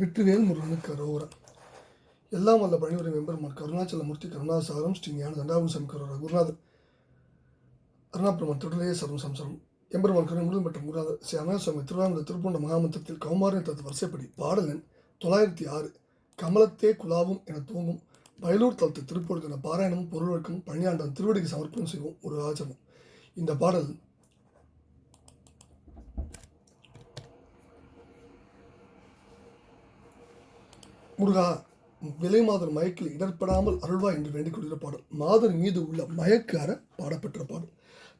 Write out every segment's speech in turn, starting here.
வெற்றிவேல் முருகனுக்கு கரோரம் எல்லாம் வல்ல பணிவுரை மெம்பர்மார் கருணாச்சலமூர்த்தி கருணாசாரம் ஸ்ரீ ஞான தண்டாபுரம் சங்கரோர குருநாதர். அருணாபிரமன் திருடலையே சரம் சம்சரம். எம்பெருமான் கருணை முருகன் மற்றும் குருநாதர் ஸ்ரீ அருணாசுவாமி திருவாரூர் திருப்பூண்ட மகாமந்திரத்தில் கௌமாரின் தத்து வரிசைப்படி பாடல் தொள்ளாயிரத்தி ஆறு கமலத்தே குலாவும் என தூங்கும் வயலூர் தளத்து திருப்பொழுது பாராயணமும் பொருளொழுக்கம் பணியாண்டம் திருவடிக்கு சமர்ப்பணம் செய்வோம் ஒரு ஆச்சரம் இந்த பாடல் முருகா விலை மாதர் மயக்கில் இடர்படாமல் அருள்வா என்று வேண்டிக் கொள்கிற பாடல். மாதர் மீது உள்ள மயக்கு பாடப்பெற்ற பாடல்.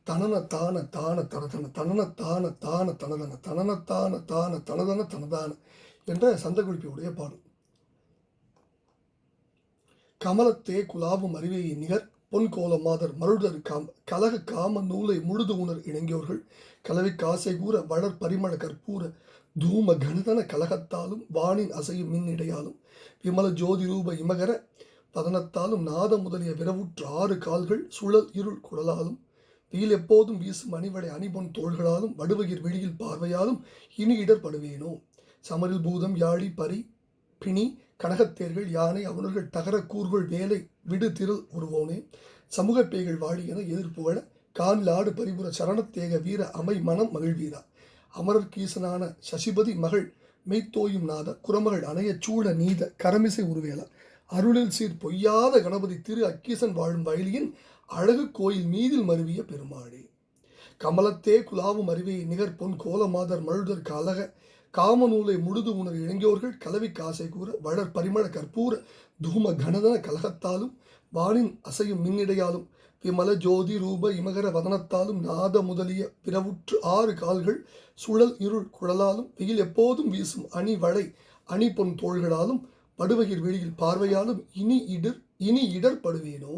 தனன தான தான தனதன தனன தான தான தனதன தனன தான தான தனதன தனதான என்ற சந்தகுறிப்பியுடைய பாடல். கமலத்தே குலாவும் அறிவையை நிகர் பொன்கோல மாதர் மருடர் காம் கலக காம நூலை முழுது உணர் இணங்கியோர்கள் கலவி காசை கூற வளர் பரிமள கற்பூர தூம கணிதன கலகத்தாலும் வானின் அசையும் மின் இடையாலும் விமல ஜோதி ரூப இமகர பதனத்தாலும் நாதம் முதலிய விரவுற்று ஆறு கால்கள் சுழல் இருள் குடலாலும் வெயில் எப்போதும் வீசும் அணிவடை அணிபொன் தோள்களாலும் வடுவகிர் வெளியில் பார்வையாலும் இனி இடர்படுவேனோ? சமரில் பூதம் யாழி பரி பிணி கனகத்தேர்கள் யானை அவனர்கள் தகர கூறுகள் வேலை விடு திரு உருவோனே. சமூக பேய்கள் வாழி என எதிர்ப்புகள காலில் ஆடு பரிபுர சரணத்தேக வீர அமை மனம் மகிழ்வீரா. அமரர் கீசனான சசிபதி மகள் மெய்த்தோயும் நாத குரமகள் அணையச் சூழ நீத கரமிசை உருவேலா அருளில் சீர் பொய்யாத கணபதி திரு அக்கீசன் வாழும் வயலியின் அழகு கோயில் மீதில் மருவிய பெருமாளே. கமலத்தே குலாவும் அருவியை நிகர் பொன் கோலமாதர் மழுதர் கலக காமநூலை முழுது உணர் இளைஞர்கள் கலவி காசை கூற வளர் பரிமள கற்பூர தூம கனதன கலகத்தாலும் வானின் அசையும் மின்னிடையாலும் விமல ஜோதி ரூப இமகர வதனத்தாலும் நாத முதலிய பிறவுற்று ஆறு கால்கள் சுழல் இருள் குழலாலும் வெயில் எப்போதும் வீசும் அணி வளை அணி பொன் தோள்களாலும் படுவகிர் வெளியில் பார்வையாலும் இனி இடர் இனி இடர்படுவேனோ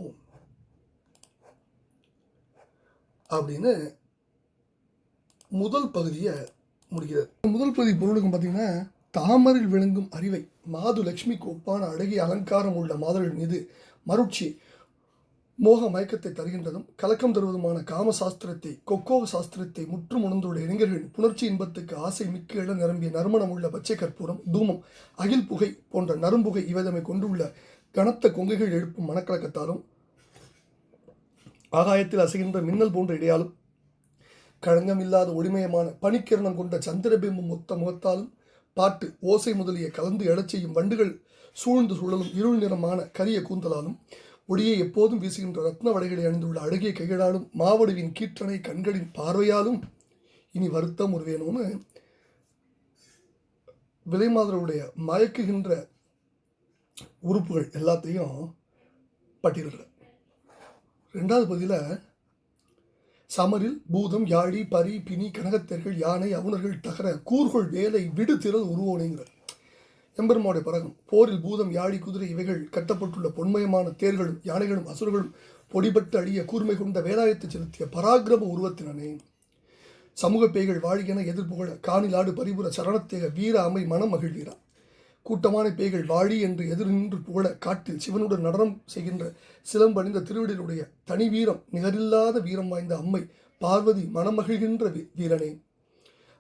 அப்படின்னு முதல் பகுதியை முடிகிறது. முதல் பகுதி பொருளுக்கும் பார்த்தீங்கன்னா தாமரில் விளங்கும் அறிவை மாது லட்சுமிக்கு ஒப்பான அழகிய அலங்காரம் உள்ள மாதர்கள் மீது மருட்சி மோக மயக்கத்தை தருகின்றதும் கலக்கம் தருவதுமான காம சாஸ்திரத்தை கொக்கோ சாஸ்திரத்தை முற்றும் உணர்ந்துள்ள இளைஞர்களின் புணர்ச்சி இன்பத்துக்கு ஆசை மிக்க இடம் நிரம்பிய நறுமணம் உள்ள பச்சை கற்பூரம் தூமம் அகில் புகை போன்ற நறும்புகை இவதமை கொண்டுள்ள கனத்த கொங்குகள் எழுப்பும் மனக்கலக்கத்தாலும் ஆகாயத்தில் அசைகின்ற மின்னல் போன்ற இடையாலும் களங்கமில்லாத ஒளிமயமான பனிக்கிரணம் கொண்ட சந்திரபிம்பம் மொத்த முகத்தாலும் பாட்டு ஓசை முதலிய கலந்து எழச் செய்யும் வண்டுகள் சூழ்ந்து சுழலும் இருள் நிறமான கரிய கூந்தலாலும் ஒளியை எப்போதும் வீசுகின்ற ரத்ன வடைகளை அணிந்துள்ள அழகிய கைகளாலும் மாவடுவின் கீற்றனை கண்களின் பார்வையாலும் இனி வருத்தம் உருவேணும்னு விலைமாதருடைய மயக்குகின்ற உறுப்புகள் எல்லாத்தையும் பட்டியலிடுறேன். ரெண்டாவது பகுதியில் சமரில் பூதம் யாழி பரி பினி கனகத்தர்கள் யானை அவுணர்கள் தகர கூர்கொள் வேலை விடு திரள் உருவோனைங்கிறார் எம்பெருமாவுடைய பரகம் போரில் பூதம் யாழி குதிரை இவைகள் கட்டப்பட்டுள்ள பொன்மயமான தேர்களும் யானைகளும் அசுரர்களும் பொடிபட்டு அழிய கூர்மை கொண்ட வேலாயத்தை செலுத்திய பராக்கிரம உருவத்தினனே. சமூக பேய்கள் வாழியென எதிர்ப்புகழ காணிலாடு பரிபுர சரணத்தேக வீர அமை மனம் மகிழ்கிறார் கூட்டமான பேய்கள் வாழி என்று எதிர் நின்று புகழ காட்டில் சிவனுடன் நடனம் செய்கின்ற சிலம்பணிந்த திருவிடலுடைய தனி வீரம் நிகரில்லாத வீரம் வாய்ந்த அம்மை பார்வதி மனமகிழ்கின்ற வீ- வீரனே.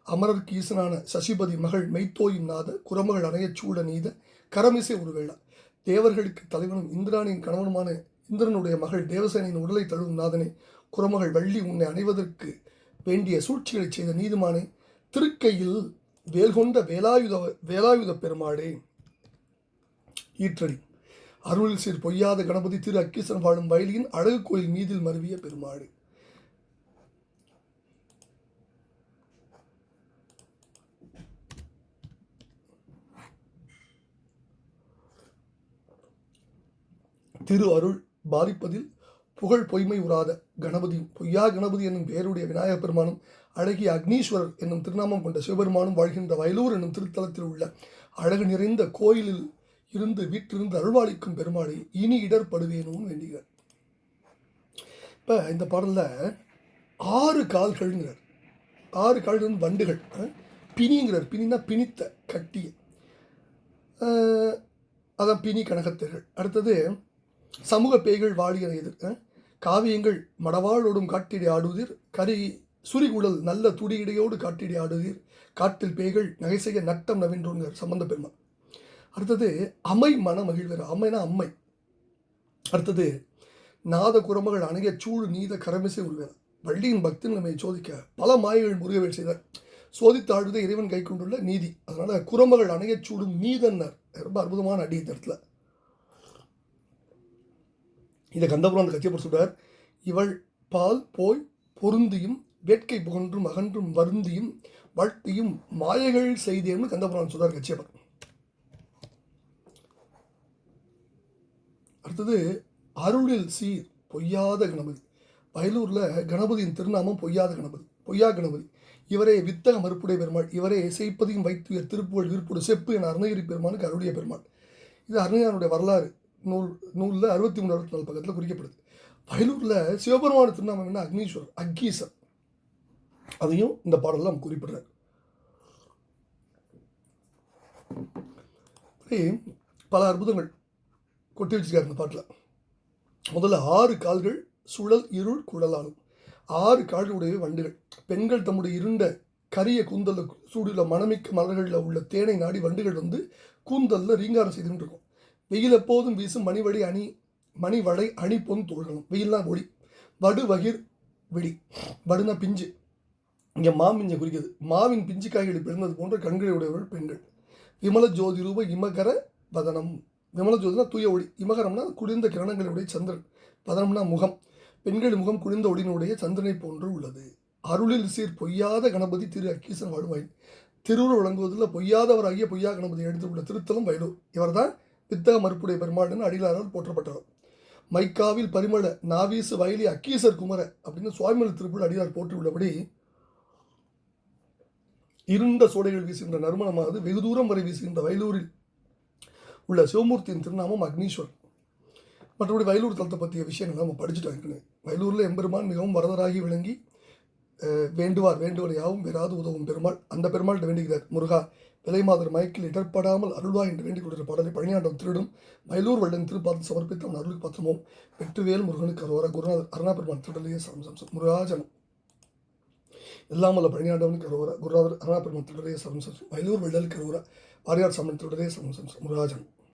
அமரர்க்கு ஈசனான சசிபதி மகள் மெய்த்தோயும் நாத குரமகள் அணையச்சூட நீத கரமிசை ஒருவேளா. தேவர்களுக்கு தலைவனும் இந்திராணியின் கணவனுமான இந்திரனுடைய மகள் தேவசேனையின் உடலை தழுவும் நாதனே குரமகள் வள்ளி உன்னை அணைவதற்கு வேண்டிய சூழ்ச்சிகளை செய்த நீதிமானே திருக்கையில் வேல்கொண்ட வேலாயுத வேலாயுத பெருமாளே ஈற்றடி. அருளில் சீர் பொய்யாத கணபதி திரு அக்கீசன் வாழும் வயலியின் அழகு கோயில் மீதில் மருவிய பெருமாடு திரு அருள் பாதிப்பதில் புகழ் பொய்மை உறாத கணபதியும் பொய்யா கணபதி என்னும் பெயருடைய விநாயகப் பெருமானும் அழகிய அக்னீஸ்வரர் என்னும் திருநாமம் கொண்ட சிவபெருமானும் வாழ்கின்ற வயலூர் என்னும் திருத்தலத்தில் உள்ள அழகு நிறைந்த கோயிலில் இருந்து வீட்டிலிருந்து அருள்வாளிக்கும் பெருமாளை இனி இடர்படுவேனும் வேண்டுகிறார் இப்போ இந்த பாடலில் ஆறு கால்கள்ங்கிறார். ஆறு கால்கள் வண்டுகள். பிணிங்கிறார். பிணினா பிணித்த கட்டிய. அதான் பிணி கனகத்தர்கள். அடுத்தது சமூக பேய்கள் வாழியன எதிர். காவியங்கள் மடவாளோடும் காட்டிடி ஆடுவதிர் கரி சுரிகுழல் நல்ல துடியிடையோடு காட்டிடி ஆடுவதிர் காட்டில் பேய்கள் நகை செய்ய நட்டம் நவீன்றோங்க சம்பந்த பெருமாள் அடுத்தது அமை மன மகிழ்வர். அம்மைனா அம்மை. அடுத்தது நாத குரமகள் அணைய சூடு நீத கரமிசை உருவார். வள்ளியின் பக்தி நிலைமையை சோதிக்க பல மாயைகள் முருகவேல் செய்தார். சோதித்தாழ்வதை இறைவன் கை கொண்டுள்ள நீதி. அதனால குரமகள் அணைய சூடும் நீதன்னர். ரொம்ப அற்புதமான அடி இந்த இடத்துல. இதை கந்தபுரம் கத்தியப்பர் சொல்கிறார் இவள் பால் போய் பொருந்தியும் வேட்கை புகன்றும் அகன்றும் வருந்தியும் வாழ்த்தியும் மாயைகள் செய்தேன்னு கந்தபுரான் சொல்கிறார் கச்சியப்பர் அடுத்தது அருளில் சீர் பொய்யாத கணபதி. வயலூரில் கணபதியின் திருநாமம் பொய்யாத கணபதி பொய்யா கணபதி. இவரே வித்தக மறுப்புடைய பெருமாள் இவரே இசைப்பதையும் வைத்து திருப்புகழ் விருப்புடைய செப்பு என அருணகிரி பெருமானுக்கு அருளிய பெருமாள். இது அருணையாருடைய வரலாறு. நூல் நூலில் அறுபத்தி மூணு அறுபத்தி நாலு பக்கத்தில் குறிக்கப்படுது. வயலூரில் சிவபெருமான திருநாமம் என்ன? அக்னீஸ்வரர் அக்கீசர் அதையும் இந்த பாடலில் நம்ம குறிப்பிடுறார். பல அற்புதங்கள் கொட்டி வச்சுருக்காரு இந்த பாட்டில். முதல்ல ஆறு கால்கள் சுழல் இருள் குழலாலும். ஆறு கால்களுடைய வண்டுகள். பெண்கள் தம்முடைய இருண்ட கரிய கூந்தலில் சூடியுள்ள மணமிக்க மலர்களில் உள்ள தேனை நாடி வண்டுகள் வந்து கூந்தலில் ரீங்காரம் செய்துட்டு இருக்கும். வெயில் எப்போதும் வீசும் மணிவடி அணி மணிவடை அணி பொன் தோழ்களும் வெயில்னா ஒளி வடு வகிர் விடி வடுனா பிஞ்சு. இங்கே மாமிஞ்சை குறிக்கிறது மாவின் பிஞ்சு காய்களை பிறந்தது போன்ற கண்களை உடையவர்கள் பெண்கள். விமல ஜோதி ரூப இமகர வதனம். விமல ஜோதினா தூய ஒளி. இமகரம்னா குளிர்ந்த கிரணங்களுடைய சந்திரன். வதனம்னா முகம். பெண்களின் முகம் குளிர்ந்த ஒளியினுடைய சந்திரனை போன்று உள்ளது. அருளில் சீர் பொய்யாத கணபதி திரு அக்கீசன் வாழுவாய். திருவுரு வழங்குவதில் பொய்யாதவராகிய பொய்யா கணபதி எடுத்துள்ள திருத்தலம் வயலூர். இவர்தான் பித்தா மறுப்புடைய பெருமாள்னு அடிலாரால் போற்றப்பட்டவர் மைக்காவில் பரிமள நாவீசு வயலி அக்கீசர் குமர அப்படின்னு சுவாமிமலை திருப்பூர் அடியார் போற்றியுள்ளபடி இருண்ட சோடைகள் வீசுகின்ற நறுமணமானது வெகு தூரம் வரை வீசுகின்ற வயலூரில் உள்ள சிவமூர்த்தியின் திருநாமம் அக்னீஸ்வர் மற்றபடி வயலூர் தலத்தை பற்றிய விஷயங்கள் நம்ம படிச்சுட்டோம் ஏற்கனவே வயலூரில் எம்பெருமான் மிகவும் வரதராகி விளங்கி வேண்டுவார் வேண்டுவர். யாவும் வேறாது உதவும். பெருமாள் அந்த பெருமாள்கிட்ட வேண்டுகிறார். முருகா விலைமாதர் மயக்கில் இடர்படாமல் அருள்வா என்று வேண்டிக் கொண்டிருந்த பாடலை பழனியாண்டம் திருடும். மயிலூர் வள்ளன் திருப்பாத்து சமர்ப்பித்த அவன் அருளுக்கு பத்திரமும். வெற்றிவேல் முருகனுக்கு அரோரா குருநாதர் அருணா பெருமான் திருடலையே சம்சம் முருகாஜனம் இல்லாமல் பழனியாண்டவனுக்கு அரோரா குருநாதர் அருணா பெருமான் திருடலையே சம்சம் மயிலூர் வள்ளலுக்கு அரோரா வாரியார் சம்மன் திருடலையே சம்சம் முருகாஜனம்